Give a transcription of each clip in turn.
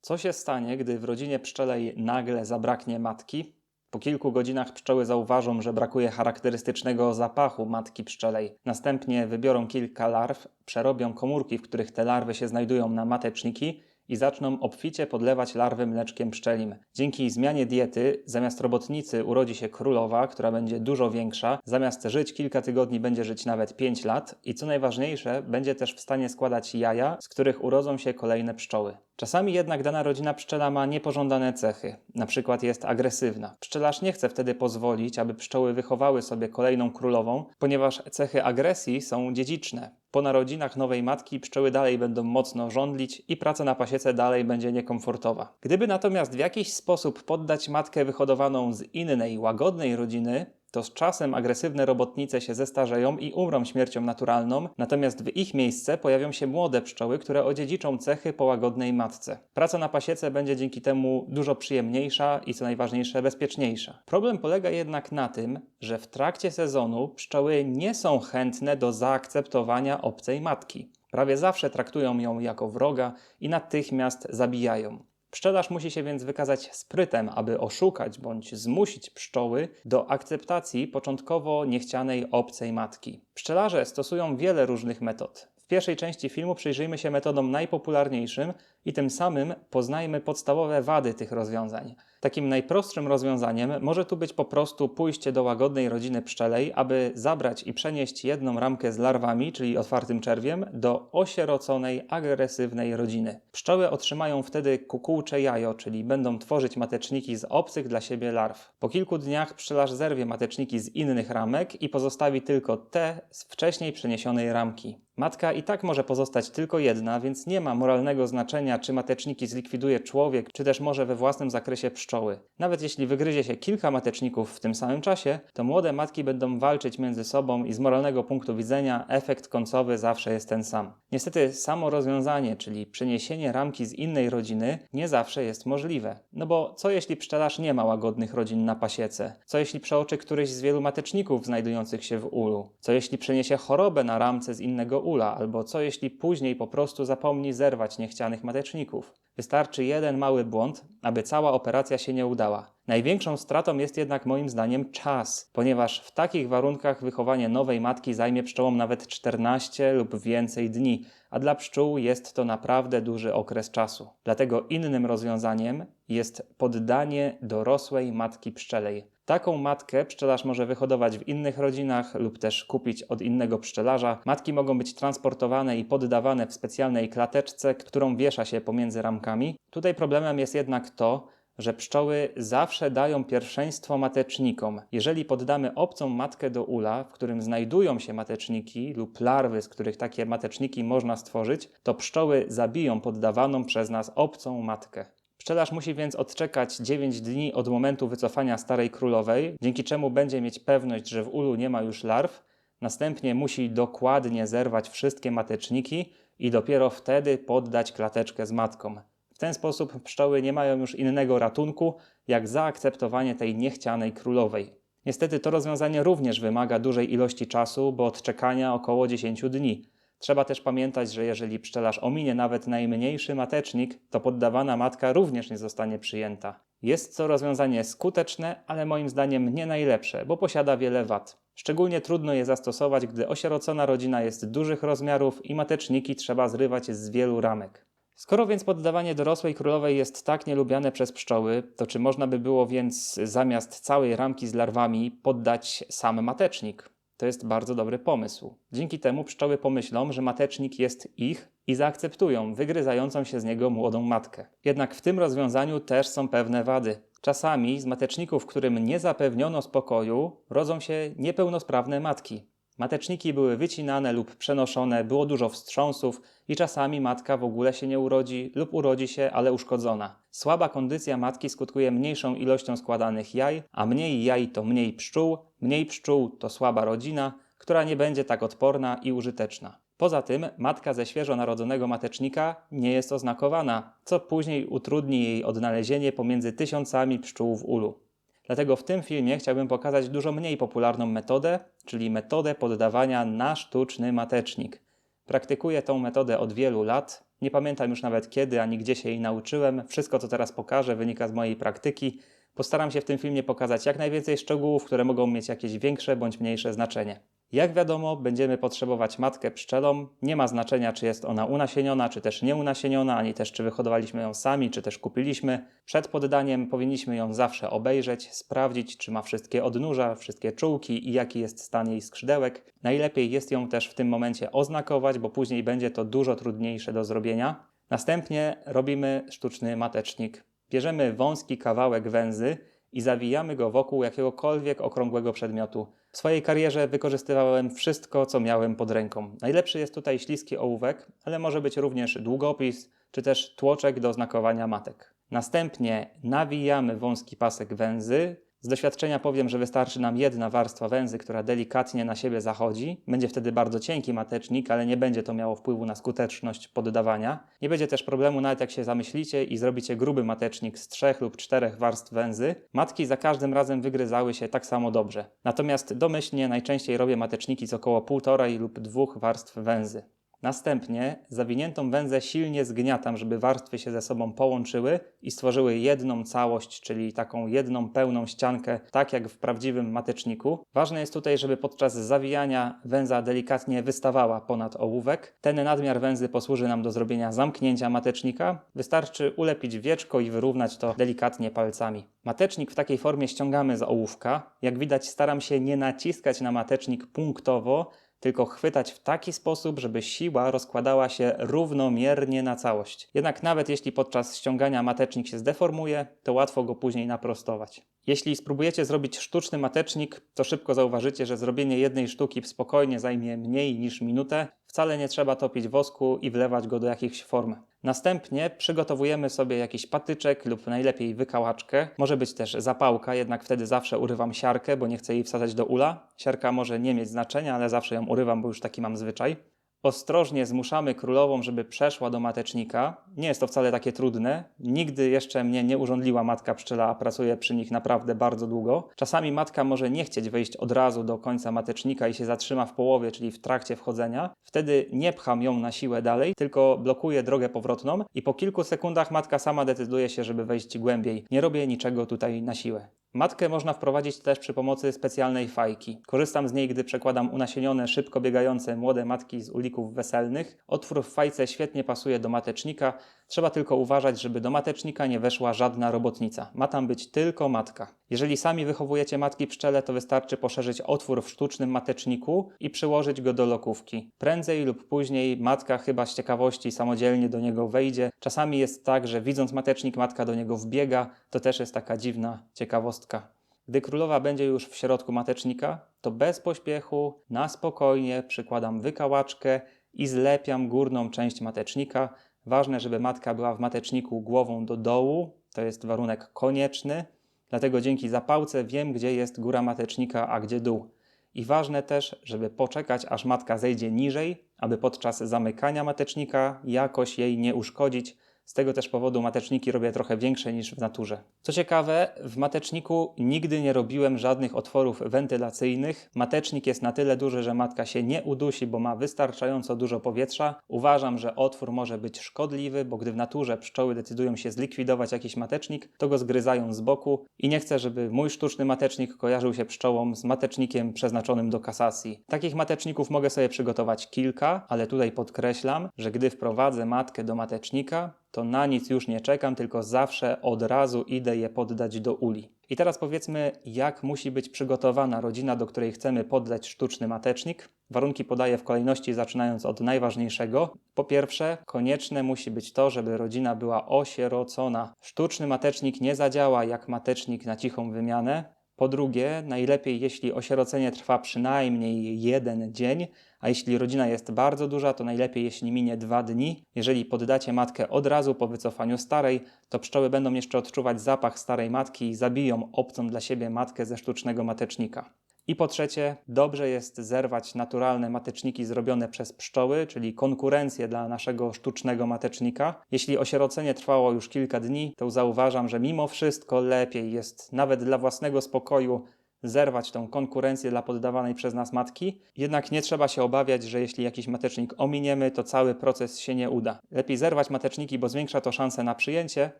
Co się stanie, gdy w rodzinie pszczelej nagle zabraknie matki? Po kilku godzinach pszczoły zauważą, że brakuje charakterystycznego zapachu matki pszczelej. Następnie wybiorą kilka larw, przerobią komórki, w których te larwy się znajdują na mateczniki i zaczną obficie podlewać larwy mleczkiem pszczelim. Dzięki zmianie diety zamiast robotnicy urodzi się królowa, która będzie dużo większa, zamiast żyć kilka tygodni będzie żyć nawet 5 lat i co najważniejsze, będzie też w stanie składać jaja, z których urodzą się kolejne pszczoły. Czasami jednak dana rodzina pszczela ma niepożądane cechy, na przykład jest agresywna. Pszczelarz nie chce wtedy pozwolić, aby pszczoły wychowały sobie kolejną królową, ponieważ cechy agresji są dziedziczne. Po narodzinach nowej matki pszczoły dalej będą mocno żądlić i praca na pasiece dalej będzie niekomfortowa. Gdyby natomiast w jakiś sposób poddać matkę wyhodowaną z innej, łagodnej rodziny, to z czasem agresywne robotnice się zestarzeją i umrą śmiercią naturalną, natomiast w ich miejsce pojawią się młode pszczoły, które odziedziczą cechy po łagodnej matce. Praca na pasiece będzie dzięki temu dużo przyjemniejsza i co najważniejsze bezpieczniejsza. Problem polega jednak na tym, że w trakcie sezonu pszczoły nie są chętne do zaakceptowania obcej matki. Prawie zawsze traktują ją jako wroga i natychmiast zabijają. Pszczelarz musi się więc wykazać sprytem, aby oszukać bądź zmusić pszczoły do akceptacji początkowo niechcianej obcej matki. Pszczelarze stosują wiele różnych metod. W pierwszej części filmu przyjrzyjmy się metodom najpopularniejszym i tym samym poznajmy podstawowe wady tych rozwiązań. Takim najprostszym rozwiązaniem może tu być po prostu pójście do łagodnej rodziny pszczelej, aby zabrać i przenieść jedną ramkę z larwami, czyli otwartym czerwiem, do osieroconej, agresywnej rodziny. Pszczoły otrzymają wtedy kukułcze jajo, czyli będą tworzyć mateczniki z obcych dla siebie larw. Po kilku dniach pszczelarz zerwie mateczniki z innych ramek i pozostawi tylko te z wcześniej przeniesionej ramki. Matka i tak może pozostać tylko jedna, więc nie ma moralnego znaczenia, czy mateczniki zlikwiduje człowiek, czy też może we własnym zakresie pszczoły. Nawet jeśli wygryzie się kilka mateczników w tym samym czasie, to młode matki będą walczyć między sobą i z moralnego punktu widzenia efekt końcowy zawsze jest ten sam. Niestety samo rozwiązanie, czyli przeniesienie ramki z innej rodziny, nie zawsze jest możliwe. No bo co jeśli pszczelarz nie ma łagodnych rodzin na pasiece? Co jeśli przeoczy któryś z wielu mateczników znajdujących się w ulu? Co jeśli przeniesie chorobę na ramce z innego ula? Albo co jeśli później po prostu zapomni zerwać niechcianych mateczników? Wystarczy jeden mały błąd, aby cała operacja się nie udała. Największą stratą jest jednak moim zdaniem czas, ponieważ w takich warunkach wychowanie nowej matki zajmie pszczołom nawet 14 lub więcej dni, a dla pszczół jest to naprawdę duży okres czasu. Dlatego innym rozwiązaniem jest poddanie dorosłej matki pszczelej. Taką matkę pszczelarz może wyhodować w innych rodzinach lub też kupić od innego pszczelarza. Matki mogą być transportowane i poddawane w specjalnej klateczce, którą wiesza się pomiędzy ramkami. Tutaj problemem jest jednak to, że pszczoły zawsze dają pierwszeństwo matecznikom. Jeżeli poddamy obcą matkę do ula, w którym znajdują się mateczniki lub larwy, z których takie mateczniki można stworzyć, to pszczoły zabiją poddawaną przez nas obcą matkę. Pszczelarz musi więc odczekać 9 dni od momentu wycofania starej królowej, dzięki czemu będzie mieć pewność, że w ulu nie ma już larw. Następnie musi dokładnie zerwać wszystkie mateczniki i dopiero wtedy poddać klateczkę z matką. W ten sposób pszczoły nie mają już innego ratunku, jak zaakceptowanie tej niechcianej królowej. Niestety to rozwiązanie również wymaga dużej ilości czasu, bo od czekania około 10 dni. Trzeba też pamiętać, że jeżeli pszczelarz ominie nawet najmniejszy matecznik, to poddawana matka również nie zostanie przyjęta. Jest to rozwiązanie skuteczne, ale moim zdaniem nie najlepsze, bo posiada wiele wad. Szczególnie trudno je zastosować, gdy osierocona rodzina jest dużych rozmiarów i mateczniki trzeba zrywać z wielu ramek. Skoro więc poddawanie dorosłej królowej jest tak nielubiane przez pszczoły, to czy można by było więc zamiast całej ramki z larwami poddać sam matecznik? To jest bardzo dobry pomysł. Dzięki temu pszczoły pomyślą, że matecznik jest ich i zaakceptują wygryzającą się z niego młodą matkę. Jednak w tym rozwiązaniu też są pewne wady. Czasami z mateczników, którym nie zapewniono spokoju, rodzą się niepełnosprawne matki. Mateczniki były wycinane lub przenoszone, było dużo wstrząsów i czasami matka w ogóle się nie urodzi lub urodzi się, ale uszkodzona. Słaba kondycja matki skutkuje mniejszą ilością składanych jaj, a mniej jaj to mniej pszczół, mniej pszczół to słaba rodzina, która nie będzie tak odporna i użyteczna. Poza tym matka ze świeżo narodzonego matecznika nie jest oznakowana, co później utrudni jej odnalezienie pomiędzy tysiącami pszczół w ulu. Dlatego w tym filmie chciałbym pokazać dużo mniej popularną metodę, czyli metodę poddawania na sztuczny matecznik. Praktykuję tą metodę od wielu lat Nie pamiętam już nawet kiedy ani gdzie się jej nauczyłem. Wszystko, co teraz pokażę, wynika z mojej praktyki. Postaram się w tym filmie pokazać jak najwięcej szczegółów, które mogą mieć jakieś większe bądź mniejsze znaczenie. Jak wiadomo, będziemy potrzebować matkę pszczelą. Nie ma znaczenia, czy jest ona unasieniona, czy też nieunasieniona, ani też czy wyhodowaliśmy ją sami, czy też kupiliśmy. Przed poddaniem powinniśmy ją zawsze obejrzeć, sprawdzić, czy ma wszystkie odnóża, wszystkie czułki i jaki jest stan jej skrzydełek. Najlepiej jest ją też w tym momencie oznakować, bo później będzie to dużo trudniejsze do zrobienia. Następnie robimy sztuczny matecznik. Bierzemy wąski kawałek węzy i zawijamy go wokół jakiegokolwiek okrągłego przedmiotu. W swojej karierze wykorzystywałem wszystko, co miałem pod ręką. Najlepszy jest tutaj śliski ołówek, ale może być również długopis czy też tłoczek do znakowania matek. Następnie nawijamy wąski pasek węzy. Z doświadczenia powiem, że wystarczy nam jedna warstwa węzy, która delikatnie na siebie zachodzi. Będzie wtedy bardzo cienki matecznik, ale nie będzie to miało wpływu na skuteczność poddawania. Nie będzie też problemu nawet jak się zamyślicie i zrobicie gruby matecznik z trzech lub czterech warstw węzy. Matki za każdym razem wygryzały się tak samo dobrze. Natomiast domyślnie najczęściej robię mateczniki z około półtorej lub dwóch warstw węzy. Następnie zawiniętą węzę silnie zgniatam, żeby warstwy się ze sobą połączyły i stworzyły jedną całość, czyli taką jedną pełną ściankę, tak jak w prawdziwym mateczniku. Ważne jest tutaj, żeby podczas zawijania węza delikatnie wystawała ponad ołówek. Ten nadmiar węzy posłuży nam do zrobienia zamknięcia matecznika. Wystarczy ulepić wieczko i wyrównać to delikatnie palcami. Matecznik w takiej formie ściągamy z ołówka. Jak widać staram się nie naciskać na matecznik punktowo, tylko chwytać w taki sposób, żeby siła rozkładała się równomiernie na całość. Jednak nawet jeśli podczas ściągania matecznik się zdeformuje, to łatwo go później naprostować. Jeśli spróbujecie zrobić sztuczny matecznik, to szybko zauważycie, że zrobienie jednej sztuki spokojnie zajmie mniej niż minutę. Wcale nie trzeba topić wosku i wlewać go do jakichś form. Następnie przygotowujemy sobie jakiś patyczek lub najlepiej wykałaczkę. Może być też zapałka, jednak wtedy zawsze urywam siarkę, bo nie chcę jej wsadzać do ula. Siarka może nie mieć znaczenia, ale zawsze ją urywam, bo już taki mam zwyczaj. Ostrożnie zmuszamy królową, żeby przeszła do matecznika. Nie jest to wcale takie trudne. Nigdy jeszcze mnie nie urządliła matka pszczela, a pracuję przy nich naprawdę bardzo długo. Czasami matka może nie chcieć wejść od razu do końca matecznika i się zatrzyma w połowie, czyli w trakcie wchodzenia. Wtedy nie pcham ją na siłę dalej, tylko blokuję drogę powrotną i po kilku sekundach matka sama decyduje się, żeby wejść głębiej. Nie robię niczego tutaj na siłę. Matkę można wprowadzić też przy pomocy specjalnej fajki. Korzystam z niej, gdy przekładam unasienione, szybko biegające młode matki z weselnych. Otwór w fajce świetnie pasuje do matecznika. Trzeba tylko uważać, żeby do matecznika nie weszła żadna robotnica. Ma tam być tylko matka. Jeżeli sami wychowujecie matki pszczele, to wystarczy poszerzyć otwór w sztucznym mateczniku i przyłożyć go do lokówki. Prędzej lub później matka chyba z ciekawości samodzielnie do niego wejdzie. Czasami jest tak, że widząc matecznik matka do niego wbiega. To też jest taka dziwna ciekawostka. Gdy królowa będzie już w środku matecznika, to bez pośpiechu, na spokojnie przykładam wykałaczkę i zlepiam górną część matecznika. Ważne, żeby matka była w mateczniku głową do dołu, to jest warunek konieczny, dlatego dzięki zapałce wiem, gdzie jest góra matecznika, a gdzie dół. I ważne też, żeby poczekać, aż matka zejdzie niżej, aby podczas zamykania matecznika jakoś jej nie uszkodzić. Z tego też powodu mateczniki robię trochę większe niż w naturze. Co ciekawe, w mateczniku nigdy nie robiłem żadnych otworów wentylacyjnych. Matecznik jest na tyle duży, że matka się nie udusi, bo ma wystarczająco dużo powietrza. Uważam, że otwór może być szkodliwy, bo gdy w naturze pszczoły decydują się zlikwidować jakiś matecznik, to go zgryzają z boku i nie chcę, żeby mój sztuczny matecznik kojarzył się pszczołom z matecznikiem przeznaczonym do kasacji. Takich mateczników mogę sobie przygotować kilka, ale tutaj podkreślam, że gdy wprowadzę matkę do matecznika, to na nic już nie czekam, tylko zawsze od razu idę je poddać do uli. I teraz powiedzmy, jak musi być przygotowana rodzina, do której chcemy poddać sztuczny matecznik. Warunki podaję w kolejności, zaczynając od najważniejszego. Po pierwsze, konieczne musi być to, żeby rodzina była osierocona. Sztuczny matecznik nie zadziała jak matecznik na cichą wymianę. Po drugie, najlepiej jeśli osierocenie trwa przynajmniej jeden dzień, a jeśli rodzina jest bardzo duża, to najlepiej jeśli minie dwa dni. Jeżeli poddacie matkę od razu po wycofaniu starej, to pszczoły będą jeszcze odczuwać zapach starej matki i zabiją obcą dla siebie matkę ze sztucznego matecznika. I po trzecie, dobrze jest zerwać naturalne mateczniki zrobione przez pszczoły, czyli konkurencję dla naszego sztucznego matecznika. Jeśli osierocenie trwało już kilka dni, to zauważam, że mimo wszystko lepiej jest nawet dla własnego spokoju zerwać tą konkurencję dla poddawanej przez nas matki. Jednak nie trzeba się obawiać, że jeśli jakiś matecznik ominiemy, to cały proces się nie uda. Lepiej zerwać mateczniki, bo zwiększa to szanse na przyjęcie,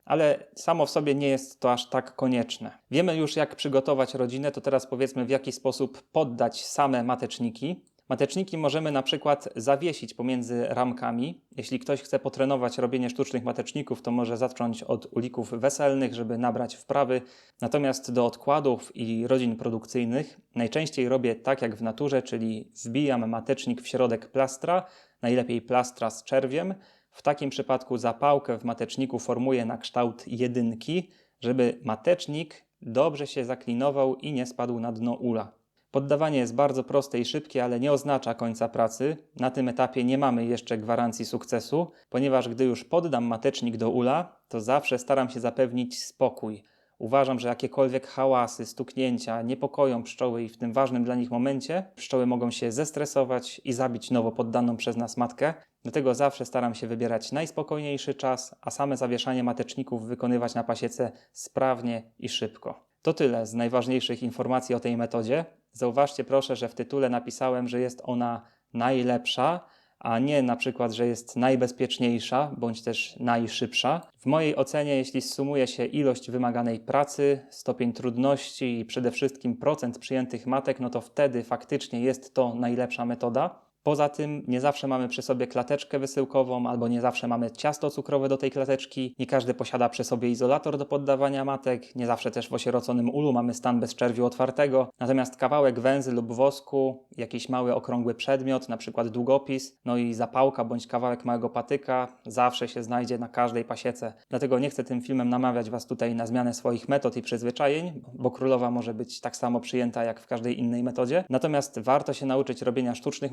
ale samo w sobie nie jest to aż tak konieczne. Wiemy już, jak przygotować rodzinę, to teraz powiedzmy, w jaki sposób poddać same mateczniki. Mateczniki możemy na przykład zawiesić pomiędzy ramkami. Jeśli ktoś chce potrenować robienie sztucznych mateczników, to może zacząć od ulików weselnych, żeby nabrać wprawy. Natomiast do odkładów i rodzin produkcyjnych najczęściej robię tak jak w naturze, czyli wbijam matecznik w środek plastra, najlepiej plastra z czerwiem. W takim przypadku zapałkę w mateczniku formuję na kształt jedynki, żeby matecznik dobrze się zaklinował i nie spadł na dno ula. Poddawanie jest bardzo proste i szybkie, ale nie oznacza końca pracy. Na tym etapie nie mamy jeszcze gwarancji sukcesu, ponieważ gdy już poddam matecznik do ula, to zawsze staram się zapewnić spokój. Uważam, że jakiekolwiek hałasy, stuknięcia niepokoją pszczoły i w tym ważnym dla nich momencie pszczoły mogą się zestresować i zabić nowo poddaną przez nas matkę. Dlatego zawsze staram się wybierać najspokojniejszy czas, a same zawieszanie mateczników wykonywać na pasiece sprawnie i szybko. To tyle z najważniejszych informacji o tej metodzie. Zauważcie proszę, że w tytule napisałem, że jest ona najlepsza, a nie na przykład, że jest najbezpieczniejsza bądź też najszybsza. W mojej ocenie, jeśli sumuje się ilość wymaganej pracy, stopień trudności i przede wszystkim procent przyjętych matek, no to wtedy faktycznie jest to najlepsza metoda. Poza tym nie zawsze mamy przy sobie klateczkę wysyłkową, albo nie zawsze mamy ciasto cukrowe do tej klateczki, nie każdy posiada przy sobie izolator do poddawania matek, nie zawsze też w osieroconym ulu mamy stan bez czerwiu otwartego, natomiast kawałek węzy lub wosku, jakiś mały okrągły przedmiot, na przykład długopis, no i zapałka bądź kawałek małego patyka zawsze się znajdzie na każdej pasiece. Dlatego nie chcę tym filmem namawiać Was tutaj na zmianę swoich metod i przyzwyczajeń, bo królowa może być tak samo przyjęta jak w każdej innej metodzie. Natomiast warto się nauczyć robienia sztucznych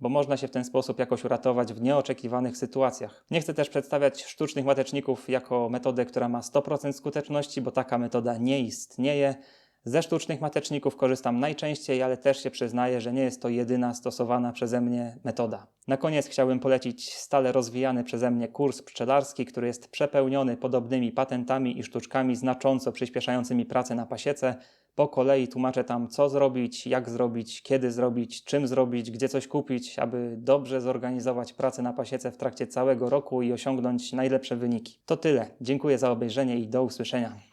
bo można się w ten sposób jakoś uratować w nieoczekiwanych sytuacjach. Nie chcę też przedstawiać sztucznych mateczników jako metodę, która ma 100% skuteczności, bo taka metoda nie istnieje. Ze sztucznych mateczników korzystam najczęściej, ale też się przyznaję, że nie jest to jedyna stosowana przeze mnie metoda. Na koniec chciałbym polecić stale rozwijany przeze mnie kurs pszczelarski, który jest przepełniony podobnymi patentami i sztuczkami znacząco przyspieszającymi pracę na pasiece. Po kolei tłumaczę tam, co zrobić, jak zrobić, kiedy zrobić, czym zrobić, gdzie coś kupić, aby dobrze zorganizować pracę na pasiece w trakcie całego roku i osiągnąć najlepsze wyniki. To tyle. Dziękuję za obejrzenie i do usłyszenia.